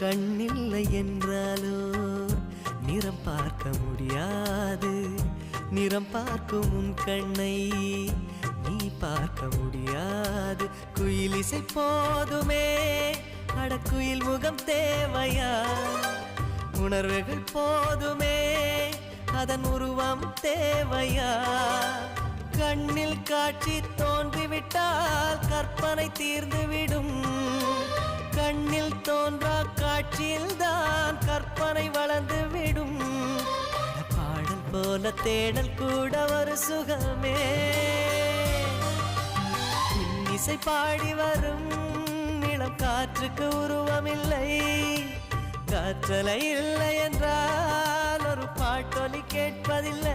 கண்ணில்லை என்றாலோ? நிறம் பார்க்க முடியாது. நிறம் பார்க்கும் உன் கண்ணை நீ பார்க்க முடியாது. குயில் இசை போதுமே. அடக்குயில் முகம் தேவையா? உணர்வுகள் போதுமே. அதன் உருவம் தேவையா? கண்ணில் காட்சி தோன்றிவிட்டால் கற்பனை தீர்ந்துவிடும். போல தேடல் கூட ஒரு சுகமே. இசை பாடி வரும் நிலம் காற்றுக்கு உருவமில்லை. காற்றலை இல்லை என்றால் ஒரு பாட்டொலி கேட்பதில்லை.